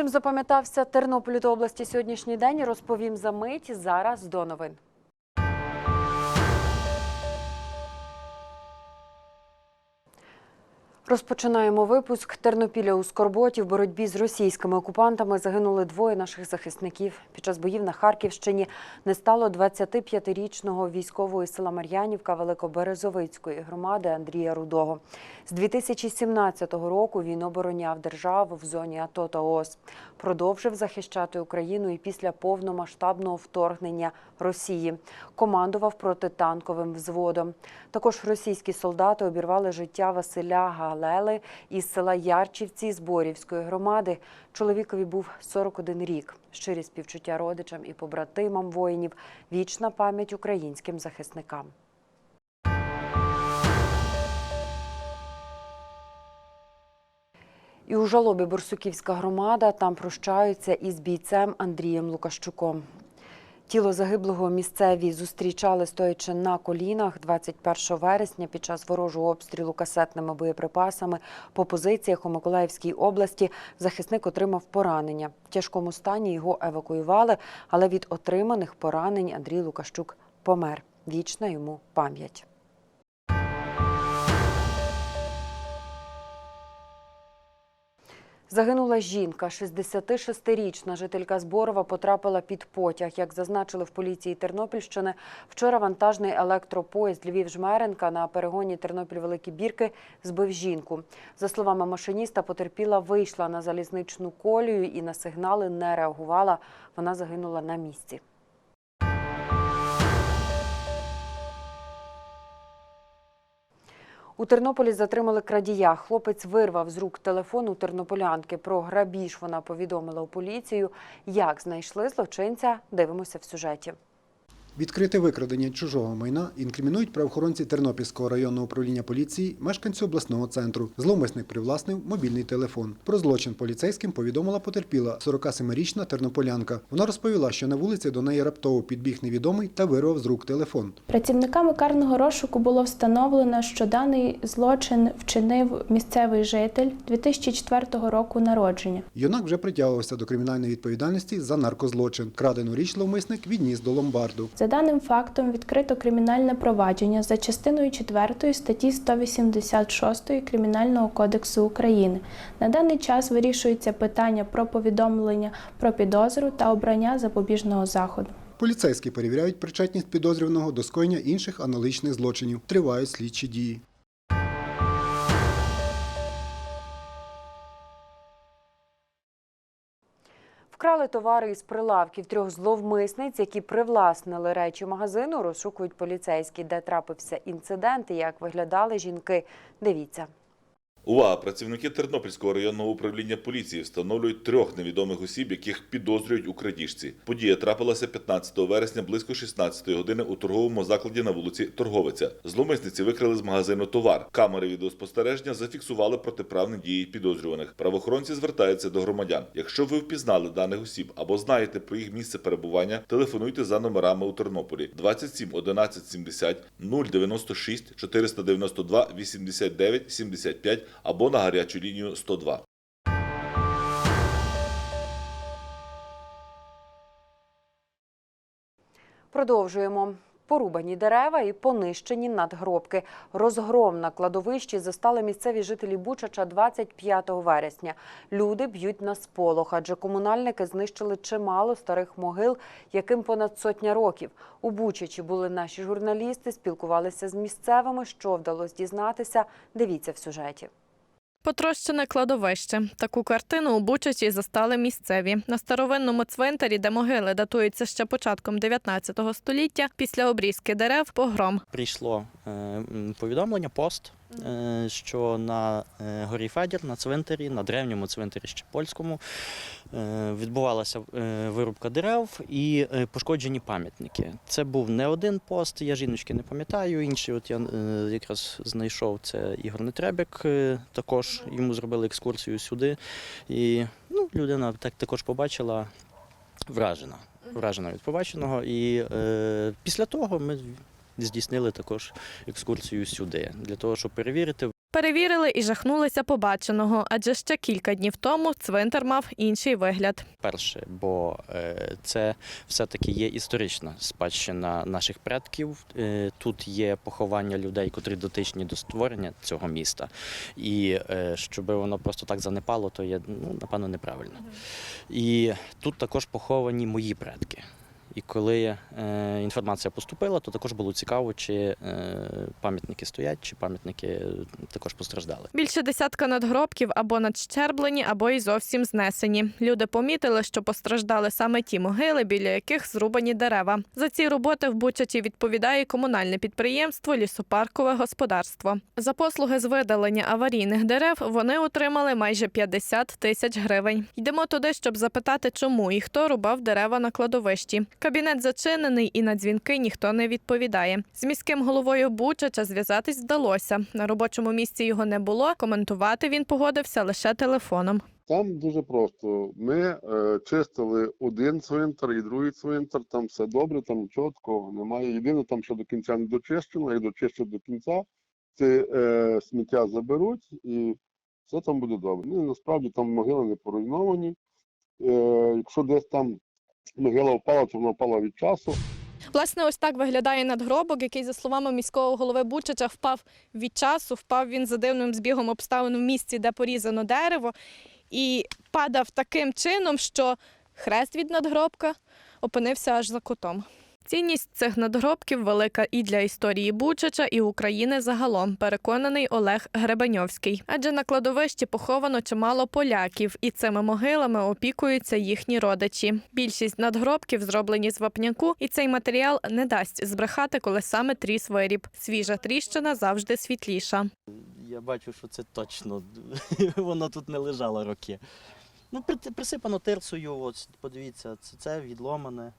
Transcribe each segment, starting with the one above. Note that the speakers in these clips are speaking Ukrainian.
Чим запам'ятався Тернополю та області сьогоднішній день, розповім за мить. Зараз до новин. Розпочинаємо випуск. Тернопіля у Скорботі в боротьбі з російськими окупантами загинули двоє наших захисників. Під час боїв на Харківщині не стало 25-річного військового села Мар'янівка Великоберезовицької громади Андрія Рудого. З 2017 року він обороняв державу в зоні АТО та ООС. Продовжив захищати Україну і після повномасштабного вторгнення Росії. Командував протитанковим взводом. Також російські солдати обірвали життя Василя Галели із села Ярчівці Зборівської громади. Чоловікові був 41 рік. Щирі співчуття родичам і побратимам воїнів. Вічна пам'ять українським захисникам. І у жалобі Борсуківська громада там прощаються із бійцем Андрієм Лукащуком. Тіло загиблого місцеві зустрічали стоячи на колінах 21 вересня під час ворожого обстрілу касетними боєприпасами по позиціях у Миколаївській області. Захисник отримав поранення. В тяжкому стані його евакуювали, але від отриманих поранень Андрій Лукащук помер. Вічна йому пам'ять. Загинула жінка, 66-річна жителька Зборова потрапила під потяг. Як зазначили в поліції Тернопільщини, вчора вантажний електропоїзд Львів-Жмеренка на перегоні Тернопіль-Великі Бірки збив жінку. За словами машиніста, потерпіла вийшла на залізничну колію і на сигнали не реагувала. Вона загинула на місці. У Тернополі затримали крадія. Хлопець вирвав з рук телефон у тернополянки. Про грабіж вона повідомила у поліцію. Як знайшли злочинця, дивимося в сюжеті. Відкрите викрадення чужого майна інкримінують правоохоронці Тернопільського районного управління поліції мешканцю обласного центру. Зловмисник привласнив мобільний телефон. Про злочин поліцейським повідомила потерпіла 47-річна тернополянка. Вона розповіла, що на вулиці до неї раптово підбіг невідомий та вирвав з рук телефон. Працівниками карного розшуку було встановлено, що даний злочин вчинив місцевий житель 2004 року народження. Юнак вже притягувався до кримінальної відповідальності за наркозлочин. Крадену річ зловмисник відніс до ломбарду. Даним фактом відкрито кримінальне провадження за частиною 4 статті 186 Кримінального кодексу України. На даний час вирішується питання про повідомлення про підозру та обрання запобіжного заходу. Поліцейські перевіряють причетність підозрюваного до скоєння інших аналогічних злочинів. Тривають слідчі дії. Вкрали товари із прилавків трьох зловмисниць, які привласнили речі магазину. Розшукують поліцейські, де трапився інцидент і як виглядали жінки. Дивіться. Увага! Працівники Тернопільського районного управління поліції встановлюють трьох невідомих осіб, яких підозрюють у крадіжці. Подія трапилася 15 вересня близько 16 години у торговому закладі на вулиці Торговиця. Зломисниці викрали з магазину товар. Камери відеоспостереження зафіксували протиправні дії підозрюваних. Правоохоронці звертаються до громадян. Якщо ви впізнали даних осіб або знаєте про їх місце перебування, телефонуйте за номерами у Тернополі 27 11 70 096 492 89 75 або на гарячу лінію 102. Продовжуємо. Порубані дерева і понищені надгробки. Розгром на кладовищі застали місцеві жителі Бучача 25 вересня. Люди б'ють на сполох, адже комунальники знищили чимало старих могил, яким понад сотня років. У Бучачі були наші журналісти, спілкувалися з місцевими. Що вдалося дізнатися? Дивіться в сюжеті. Потрощене кладовище. Таку картину у Бучачі застали місцеві. На старовинному цвинтарі, де могили датуються ще початком 19 століття, після обрізки дерев погром. прийшло е, повідомлення, пост, що на е, горі Федір, на цвинтарі, на древньому цвинтарі ще польському, е, відбувалася е, вирубка дерев і е, пошкоджені пам'ятники. Це був не один пост, я жіночки не пам'ятаю. Інший, от я е, якраз знайшов це Ігор Нетребик. е, Також йому зробили екскурсію сюди. І ну, людина так також побачила вражена. Вражена від побаченого. І е, після того ми здійснили також екскурсію сюди для того, щоб перевірити. Перевірили і жахнулися побаченого, адже ще кілька днів тому цвинтар мав інший вигляд. Перше, бо е, це все-таки є історична спадщина наших предків. Е, Тут є поховання людей, котрі дотичні до створення цього міста. І е, щоб воно просто так занепало, то є ну, напевно неправильно. І тут також поховані мої предки. І коли е, інформація поступила, то також було цікаво, чи е, пам'ятники стоять, чи пам'ятники також постраждали. Більше десятка надгробків або надщерблені, або й зовсім знесені. Люди помітили, що постраждали саме ті могили, біля яких зрубані дерева. За ці роботи в Бучачі відповідає комунальне підприємство Лісопаркове господарство. За послуги з видалення аварійних дерев вони отримали майже 50 тисяч гривень. Йдемо туди, щоб запитати, чому і хто рубав дерева на кладовищі. Кабінет зачинений і на дзвінки ніхто не відповідає. З міським головою Бучача зв'язатись вдалося. На робочому місці його не було. Коментувати він погодився лише телефоном. Там дуже просто. Ми е, чистили один цвинтар і другий цвинтар, там все добре, там нічого такого немає. Єдине, там що до кінця не дочищено, як дочищать до кінця, це е, сміття заберуть і все там буде добре. Ну, і насправді там могили не поруйновані. Е, якщо десь там могила впала, то вона впала від часу. Власне, ось так виглядає надгробок, який, за словами міського голови Бучача, впав від часу. Впав він за дивним збігом обставин в місці, де порізано дерево, і падав таким чином, що хрест від надгробка опинився аж за кутом. Цінність цих надгробків велика і для історії Бучача, і України загалом, переконаний Олег Гребеньовський. Адже на кладовищі поховано чимало поляків, і цими могилами опікуються їхні родичі. Більшість надгробків зроблені з вапняку, і цей матеріал не дасть збрехати, коли саме тріс виріб. Свіжа тріщина завжди світліша. Я бачу, що це точно. Воно тут не лежало роки. Ну, присипано тирсою, от подивіться, це відломане.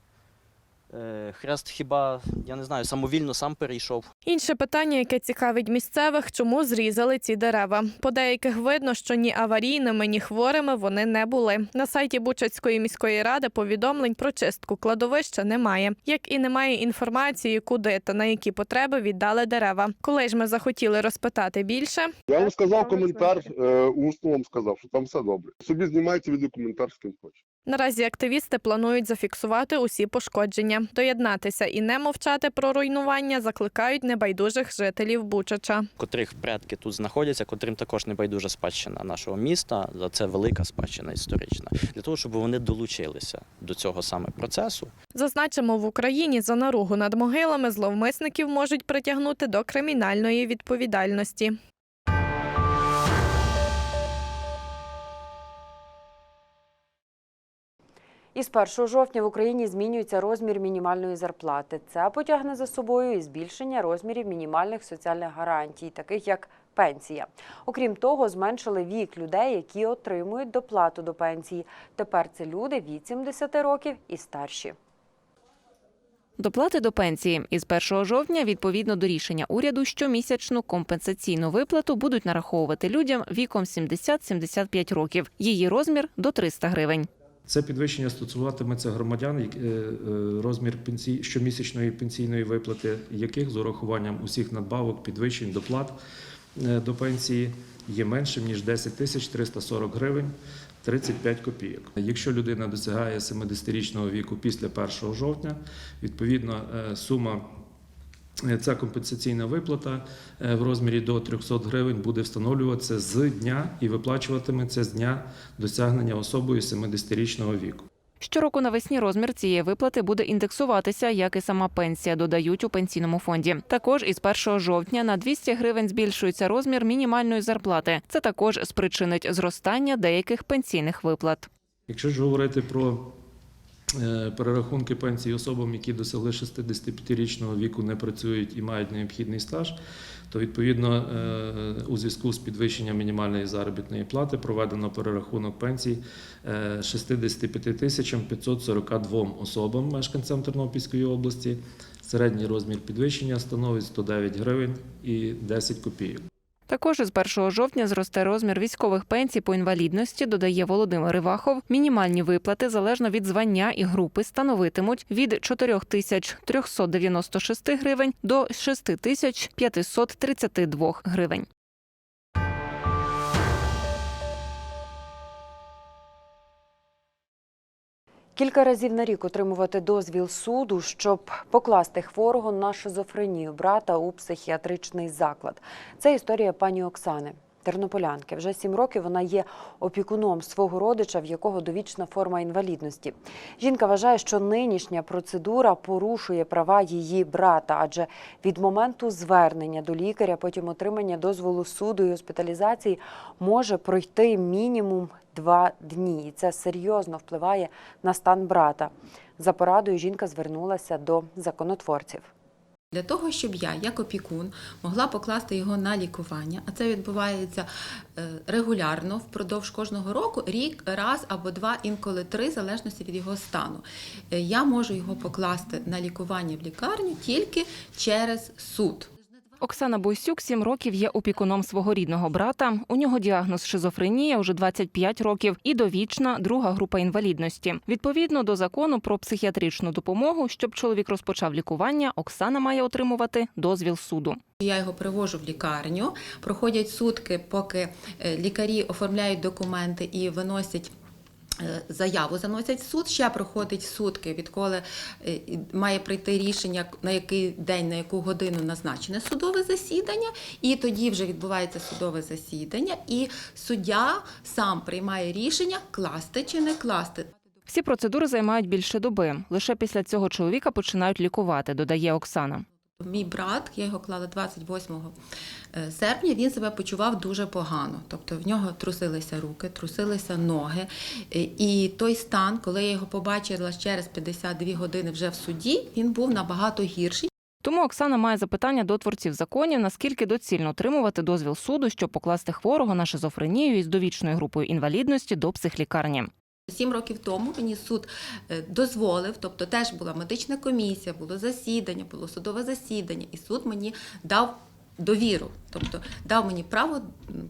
Е, Хрест хіба, я не знаю, самовільно сам перейшов. Інше питання, яке цікавить місцевих, чому зрізали ці дерева. По деяких видно, що ні аварійними, ні хворими вони не були. На сайті Бучацької міської ради повідомлень про чистку кладовища немає, як і немає інформації, куди та на які потреби віддали дерева. Коли ж ми захотіли розпитати більше, Я вам сказав коментар, е, усно вам сказав, що там все добре. Собі знімайте відеокоментар з ким хоче. Наразі активісти планують зафіксувати усі пошкодження, доєднатися і не мовчати про руйнування закликають небайдужих жителів Бучача. Котрих предки тут знаходяться, котрим також небайдужа спадщина нашого міста. а Це велика спадщина історична. Для того, щоб вони долучилися до цього саме процесу. Зазначимо, в Україні за наругу над могилами зловмисників можуть притягнути до кримінальної відповідальності. Із 1 жовтня в Україні змінюється розмір мінімальної зарплати. Це потягне за собою і збільшення розмірів мінімальних соціальних гарантій, таких як пенсія. Окрім того, зменшили вік людей, які отримують доплату до пенсії. Тепер це люди від 70 років і старші. Доплати до пенсії із 1 жовтня, відповідно до рішення уряду, щомісячну компенсаційну виплату будуть нараховувати людям віком 70-75 років. Її розмір до 300 гривень. Це підвищення стосуватиметься громадян, е, е, розмір пенсій, щомісячної пенсійної виплати, яких з урахуванням усіх надбавок, підвищень, доплат е, до пенсії є меншим ніж 10 тисяч 340 гривень 35 копійок. Якщо людина досягає 70-річного віку після 1 жовтня, відповідно сума. Е, Ця компенсаційна виплата е, в розмірі до 300 гривень буде встановлюватися з дня і виплачуватиметься з дня досягнення особою 70-річного віку. Щороку навесні розмір цієї виплати буде індексуватися, як і сама пенсія, додають у пенсійному фонді. Також із 1 жовтня на 200 гривень збільшується розмір мінімальної зарплати. Це також спричинить зростання деяких пенсійних виплат. Якщо ж говорити про перерахунки пенсій особам, які досягли 65-річного віку, не працюють і мають необхідний стаж, то відповідно е, у зв'язку з підвищенням мінімальної заробітної плати проведено перерахунок пенсій е, 65 тисячам 542 особам, мешканцям Тернопільської області. Середній розмір підвищення становить 109 гривень і 10 копійок. Також із 1 жовтня зросте розмір військових пенсій по інвалідності, додає Володимир Івахов. Мінімальні виплати залежно від звання і групи становитимуть від 4 тисяч 396 гривень до 6 тисяч 532 гривень. Кілька разів на рік отримувати дозвіл суду, щоб покласти хворого на шизофренію брата у психіатричний заклад. Це історія пані Оксани. Тернополянки вже сім років вона є опікуном свого родича, в якого довічна форма інвалідності. Жінка вважає, що нинішня процедура порушує права її брата, адже від моменту звернення до лікаря, потім отримання дозволу суду і госпіталізації може пройти мінімум два дні, і це серйозно впливає на стан брата. За порадою жінка звернулася до законотворців. Для того, щоб я, як опікун, могла покласти його на лікування, а це відбувається е, регулярно впродовж кожного року, рік, раз або два, інколи три, в залежності від його стану. Е, Я можу його покласти на лікування в лікарню тільки через суд. Оксана Бойсюк сім років є опікуном свого рідного брата. У нього діагноз шизофренія вже 25 років і довічна друга група інвалідності. Відповідно до закону про психіатричну допомогу, щоб чоловік розпочав лікування, Оксана має отримувати дозвіл суду. Я його привожу в лікарню, проходять сутки, поки е, лікарі оформляють документи і виносять. Е, Заяву заносять в суд, ще проходить сутки, відколи е, має прийти рішення, на який день, на яку годину назначене судове засідання, і тоді вже відбувається судове засідання, і суддя сам приймає рішення класти чи не класти. Всі процедури займають більше доби. Лише після цього чоловіка починають лікувати, додає Оксана. Мій брат, я його клала 28 е, серпня, він себе почував дуже погано. Тобто в нього трусилися руки, трусилися ноги. Е, І той стан, коли я його побачила через 52 години вже в суді, він був набагато гірший. Тому Оксана має запитання до творців законів, наскільки доцільно отримувати дозвіл суду, щоб покласти хворого на шизофренію із довічною групою інвалідності до психлікарні. Сім років тому мені суд е, дозволив, тобто теж була медична комісія, було засідання, було судове засідання, і суд мені дав довіру, тобто дав мені право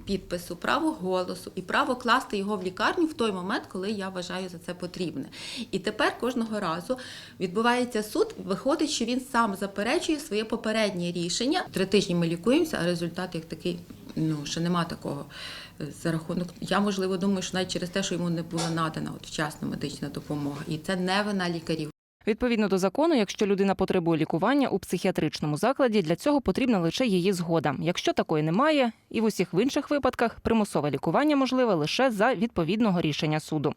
підпису, право голосу і право класти його в лікарню в той момент, коли я вважаю за це потрібне. І тепер кожного разу відбувається суд, виходить, що він сам заперечує своє попереднє рішення. Три тижні ми лікуємося, а результат як такий. Ну, ще нема такого за рахунок. Я можливо думаю, що навіть через те, що йому не була надана от вчасна медична допомога, і це не вина лікарів. Відповідно до закону, якщо людина потребує лікування у психіатричному закладі, для цього потрібна лише її згода. Якщо такої немає, і в усіх інших випадках примусове лікування можливе лише за відповідного рішення суду.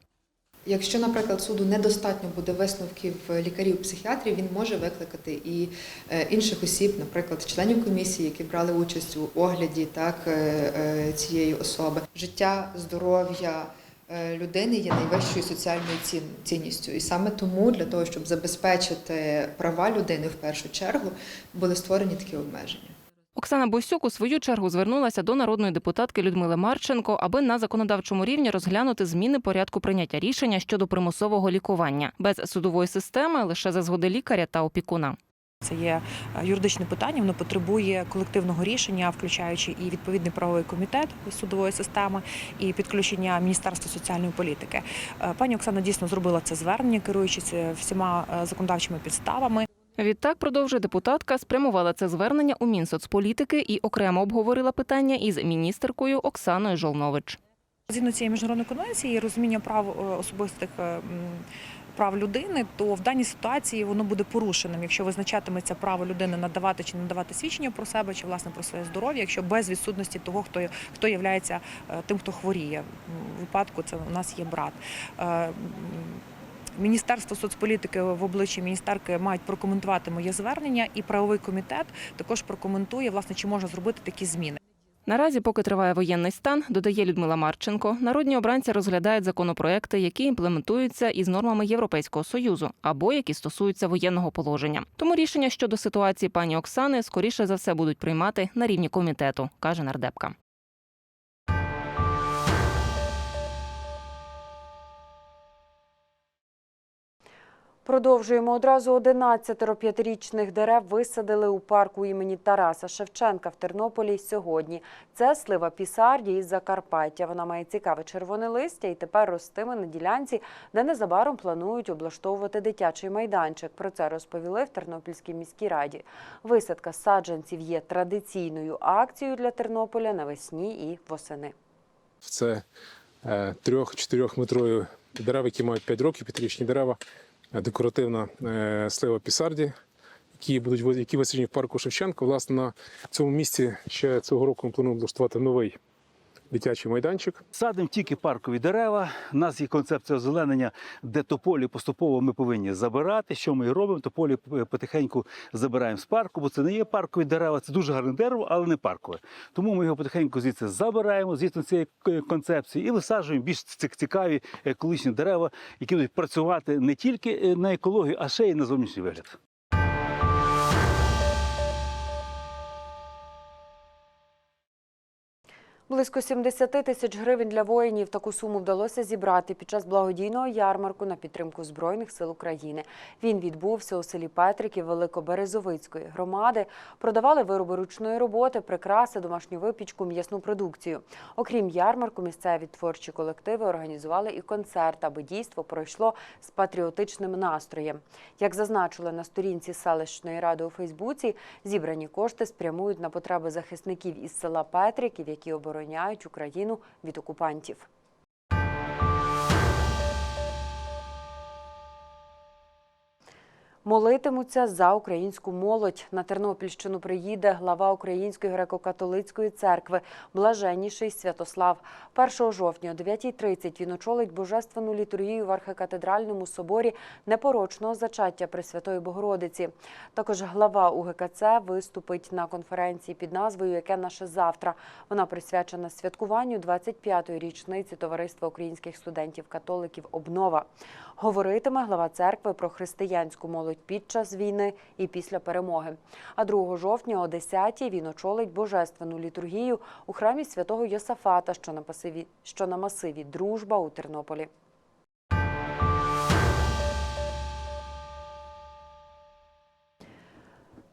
Якщо, наприклад, суду недостатньо буде висновків лікарів-психіатрів, він може викликати і е, інших осіб, наприклад, членів комісії, які брали участь у огляді так, е, е, цієї особи. Життя, здоров'я людини є найвищою соціальною цінністю. І саме тому, для того, щоб забезпечити права людини в першу чергу, були створені такі обмеження. Оксана Босюк у свою чергу звернулася до народної депутатки Людмили Марченко, аби на законодавчому рівні розглянути зміни порядку прийняття рішення щодо примусового лікування без судової системи лише за згоди лікаря та опікуна. Це є е, юридичне питання, воно потребує колективного рішення, включаючи і відповідний правовий комітет судової системи, і підключення Міністерства соціальної політики. Е, Пані Оксана дійсно зробила це звернення, керуючись е, всіма законодавчими підставами. Відтак, продовжує депутатка, спрямувала це звернення у Мінсоцполітики і окремо обговорила питання із міністеркою Оксаною Жолнович. Згідно цієї міжнародної конвенції, розуміння прав е, особистих е, прав людини, то в даній ситуації воно буде порушеним, якщо визначатиметься право людини надавати чи надавати свідчення про себе, чи власне про своє здоров'я, якщо без відсутності того, хто хто є тим, хто хворіє. В випадку це у нас є брат. Міністерство соцполітики в обличчі міністерки мають прокоментувати моє звернення, і правовий комітет також прокоментує, власне, чи можна зробити такі зміни. Наразі, поки триває воєнний стан, додає Людмила Марченко, народні обранці розглядають законопроекти, які імплементуються із нормами Європейського союзу або які стосуються воєнного положення. Тому рішення щодо ситуації пані Оксани скоріше за все будуть приймати на рівні комітету, каже нардепка. Продовжуємо одразу 11 п'ятирічних дерев висадили у парку імені Тараса Шевченка в Тернополі сьогодні. Це слива пісарді із Закарпаття. Вона має цікаве червоне листя і тепер ростиме на ділянці, де незабаром планують облаштовувати дитячий майданчик. Про це розповіли в Тернопільській міській раді. Висадка саджанців є традиційною акцією для Тернополя навесні і восени. Це е, трьох-чотирьохметрові дерева, які мають 5 років, п'ятирічні дерева, декоративна е, слива пісарді, які будуть які висаджені в парку Шевченко. Власне, на цьому місці ще цього року ми плануємо облаштувати новий дитячий майданчик. Садимо тільки паркові дерева. У нас є концепція озеленення, де тополі поступово ми повинні забирати. Що ми і робимо? Тополі потихеньку забираємо з парку, бо це не є паркові дерева, це дуже гарне дерево, але не паркове. Тому ми його потихеньку звідси забираємо, звідси цієї концепції, і висаджуємо більш ці- цікаві екологічні дерева, які будуть працювати не тільки е, на екологію, а ще й на зовнішній вигляд. Близько 70 тисяч гривень для воїнів таку суму вдалося зібрати під час благодійного ярмарку на підтримку Збройних сил України. Він відбувся у селі Петриків Великоберезовицької громади. Продавали вироби ручної роботи, прикраси, домашню випічку, м'ясну продукцію. Окрім ярмарку, місцеві творчі колективи організували і концерт, аби дійство пройшло з патріотичним настроєм. Як зазначили на сторінці селищної ради у Фейсбуці, зібрані кошти спрямують на потреби захисників із села Петриків, які обороняють Україну від окупантів. Молитимуться за українську молодь. На Тернопільщину приїде глава Української греко-католицької церкви Блаженніший Святослав. 1 жовтня о 9.30 він очолить божественну літургію в архикатедральному соборі непорочного зачаття Пресвятої Богородиці. Також глава УГКЦ виступить на конференції під назвою Яке наше завтра. Вона присвячена святкуванню 25-ї річниці Товариства українських студентів-католиків Обнова. Говоритиме глава церкви про християнську молодь під час війни і після перемоги. А 2 жовтня о 10-й він очолить божественну літургію у храмі святого Йосафата, що на масиві, Дружба у Тернополі.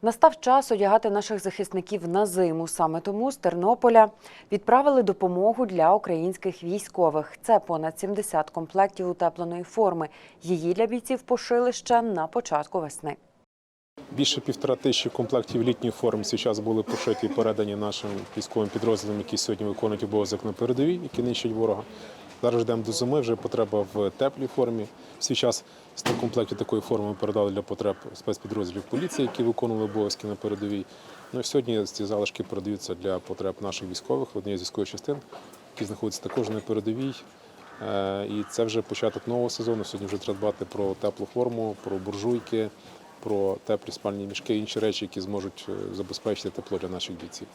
Настав час одягати наших захисників на зиму. Саме тому з Тернополя відправили допомогу для українських військових. Це понад 70 комплектів утепленої форми. Її для бійців пошили ще на початку весни. Більше півтора тисячі комплектів літньої форми зараз були пошиті і передані нашим військовим підрозділам, які сьогодні виконують обов'язок на передовій, які нищать ворога. Зараз йдемо до зими, вже потреба в теплій формі. В свій час 100 комплектів такої форми ми передали для потреб спецпідрозділів поліції, які виконували обов'язки на передовій. Ну і сьогодні ці залишки передаються для потреб наших військових, однієї з військових частин, які знаходяться також на передовій. Е, І це вже початок нового сезону. Сьогодні вже треба дбати про теплу форму, про буржуйки, про теплі спальні мішки, інші речі, які зможуть е, забезпечити тепло для наших бійців.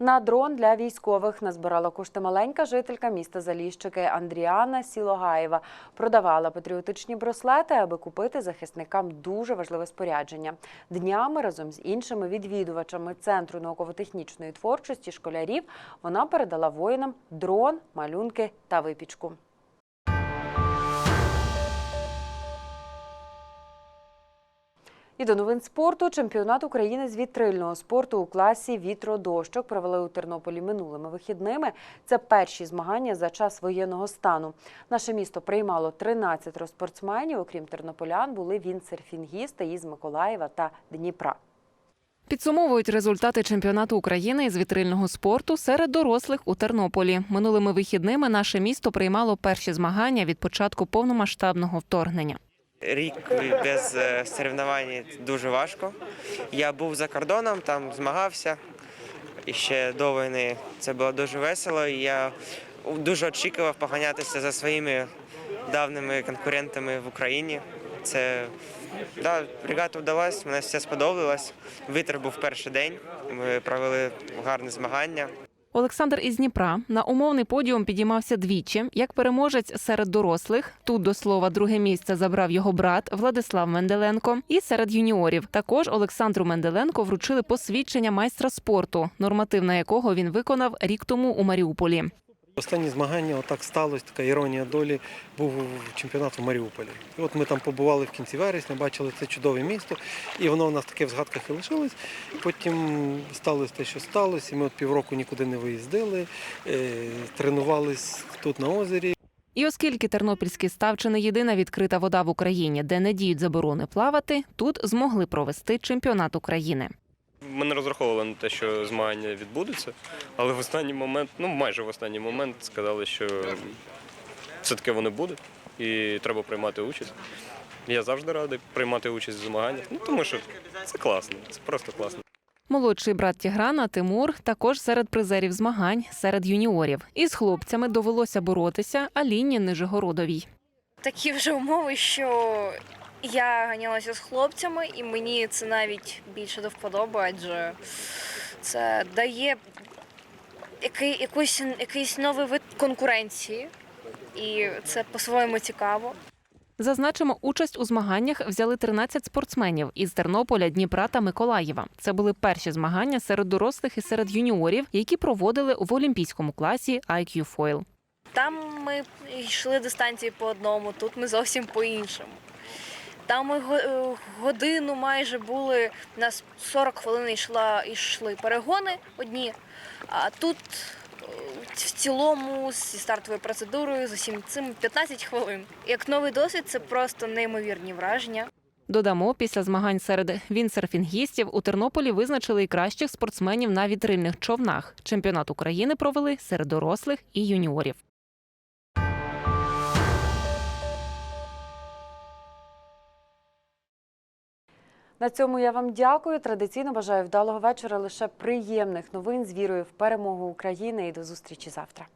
На дрон для військових назбирала кошти маленька жителька міста Заліщики Андріана Сілогаєва. Продавала патріотичні браслети, аби купити захисникам дуже важливе спорядження. Днями разом з іншими відвідувачами центру науково-технічної творчості школярів вона передала воїнам дрон, малюнки та випічку. І до новин спорту чемпіонат України з вітрильного спорту у класі вітродощок провели у Тернополі минулими вихідними. Це перші змагання за час воєнного стану. Наше місто приймало 13 спортсменів. Окрім тернополян, були віндсерфінгісти із Миколаєва та Дніпра. Підсумовують результати чемпіонату України з вітрильного спорту серед дорослих у Тернополі. Минулими вихідними наше місто приймало перші змагання від початку повномасштабного вторгнення. Рік без е, соревнувань дуже важко. Я був за кордоном, там змагався. І ще до війни це було дуже весело. І я дуже очікував поганятися за своїми давними конкурентами в Україні. Це да, регата вдалась, мені все сподобалось. Вітер був перший день. Ми провели гарне змагання. Олександр із Дніпра на умовний подіум підіймався двічі як переможець серед дорослих. Тут до слова друге місце забрав його брат Владислав Менделенко. І серед юніорів також Олександру Менделенко вручили посвідчення майстра спорту, нормативна якого він виконав рік тому у Маріуполі. Останні змагання отак сталося, така іронія долі, був чемпіонат в Маріуполі. І от ми там побували в кінці вересня, бачили це чудове місто, і воно в нас таке в згадках і лишилось. Потім сталося те, що сталося, і ми от півроку нікуди не виїздили, е, тренувались тут на озері. І оскільки Тернопільський став чи не єдина відкрита вода в Україні, де не діють заборони плавати, тут змогли провести чемпіонат України. Ми не розраховували на те, що змагання відбудуться, але в останній момент, ну майже в останній момент, сказали, що все-таки вони будуть і треба приймати участь. Я завжди радий приймати участь в змаганнях, ну тому що це класно, це просто класно. Молодший брат Тіграна Тимур також серед призерів змагань серед юніорів. Із хлопцями довелося боротися Аліні Нижегородовій. такі вже умови, що я ганялася з хлопцями, і мені це навіть більше до вподоби, адже це дає який, якийсь, якийсь новий вид конкуренції, і це по-своєму цікаво. Зазначимо, участь у змаганнях взяли 13 спортсменів із Тернополя, Дніпра та Миколаєва. Це були перші змагання серед дорослих і серед юніорів, які проводили в олімпійському класі IQ Foil. Там ми йшли дистанції по одному, тут ми зовсім по-іншому. Там ми е, годину майже були, у нас 40 хвилин йшла, йшли перегони одні, а тут е, в цілому зі стартовою процедурою з усім цим 15 хвилин. Як новий досвід, це просто неймовірні враження. Додамо, після змагань серед віндсерфінгістів у Тернополі визначили і кращих спортсменів на вітрильних човнах. Чемпіонат України провели серед дорослих і юніорів. На цьому я вам дякую. Традиційно бажаю вдалого вечора, лише приємних новин з вірою в перемогу України і до зустрічі завтра.